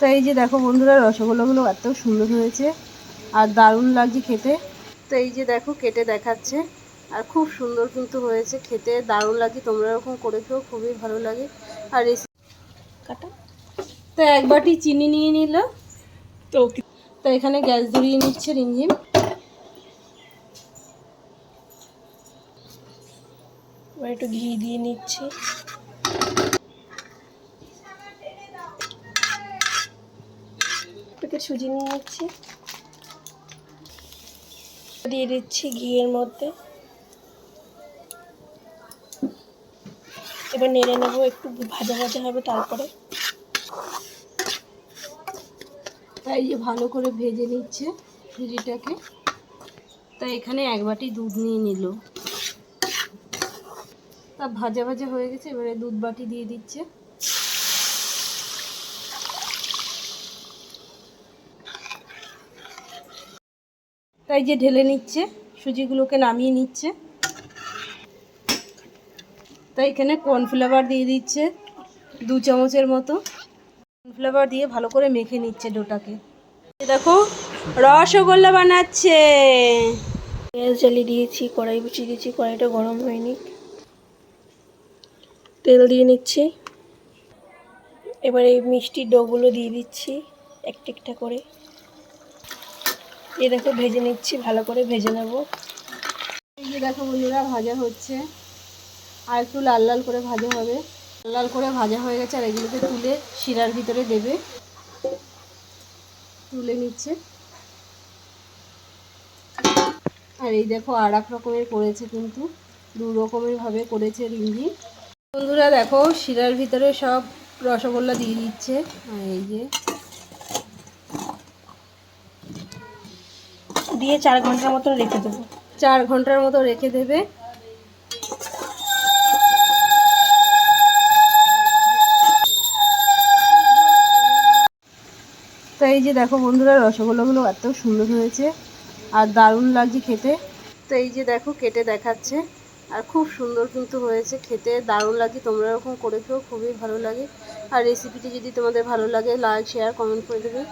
তো এই যে দেখো বন্ধুরা, রসগোল্লাগুলো এত সুন্দর হয়েছে আর দারুণ লাগছে খেতে। তো এই যে দেখো, কেটে দেখাচ্ছে। আর খুব সুন্দর কিন্তু হয়েছে খেতে, দারুণ লাগছে, তোমরা এরকম করে খেও, খুবই ভালো লাগে। আর রেসিপি কাটা। তো এক বাটি চিনি নিয়ে নিল। তো তো এখানে গ্যাস ধরিয়ে নিচ্ছে রিমঝিম। একটু ঘি দিয়ে নিচ্ছি। প্যাকেট সুজি নিয়ে নিচ্ছি। দিয়ে দিচ্ছি ঘিয়ের মধ্যে। এবার নেড়ে নেব, একটু ভাজা ভাজা হবে তারপরে। তাই যে ভালো করে ভেজে নিচ্ছে সুজিটাকে। তাই এখানে এক বাটি দুধ নিয়ে নিল। তা ভাজা ভাজা হয়ে গেছে, এবারে দুধ বাটি দিয়ে দিচ্ছে। তাই যে ঢেলে নিচ্ছে, সুজিগুলোকে নামিয়ে নিচ্ছে। তাই এখানে কর্নফ্লাওয়ার দিয়ে দিচ্ছে, দু চামচের মতো। কর্নফ্লাওয়ার দিয়ে ভালো করে মেখে নিচ্ছে ডোটাকে। দেখো, রসগোল্লা বানাচ্ছে। গ্যাস জ্বালিয়ে দিয়েছি, কড়াই বসিয়ে দিয়েছি, কড়াইটা গরম হয়নি। তেল দিয়ে নিচ্ছি। এবার এই মিষ্টির ডোগুলো দিয়ে দিচ্ছি, একটা একটা করে। এ দেখো ভেজে নিচ্ছি, ভালো করে ভেজে নেব। এই যে দেখো বন্ধুরা, ভাজা হচ্ছে। আর একটু লাল লাল করে ভাজা হবে। লাল লাল করে ভাজা হয়ে গেছে, আর এগুলোকে তুলে শিরার ভিতরে দেবে। তুলে নিচ্ছে। আর এই দেখো আর এক রকমের করেছে কিন্তু। দু রকমের ভাবে করেছে রিঞ্জি বন্ধুরা দেখো, শিরার ভিতরে সব রসগোল্লা দিয়ে দিচ্ছে। আর এই যে দিয়ে চার ঘণ্টার মতন রেখে দেবো। চার ঘণ্টার মতো রেখে দেবে। তো এই যে দেখো বন্ধুরা, রসগোল্লাগুলো এত সুন্দর হয়েছে আর দারুণ লাগছে খেতে। তো এই যে দেখো, কেটে দেখাচ্ছে। আর খুব সুন্দর কিন্তু হয়েছে খেতে, দারুণ লাগছে। তোমরা এরকম করে খেও খুবই ভালো লাগে। আর রেসিপিটি যদি তোমাদের ভালো লাগে লাইক শেয়ার কমেন্ট করে দেবে।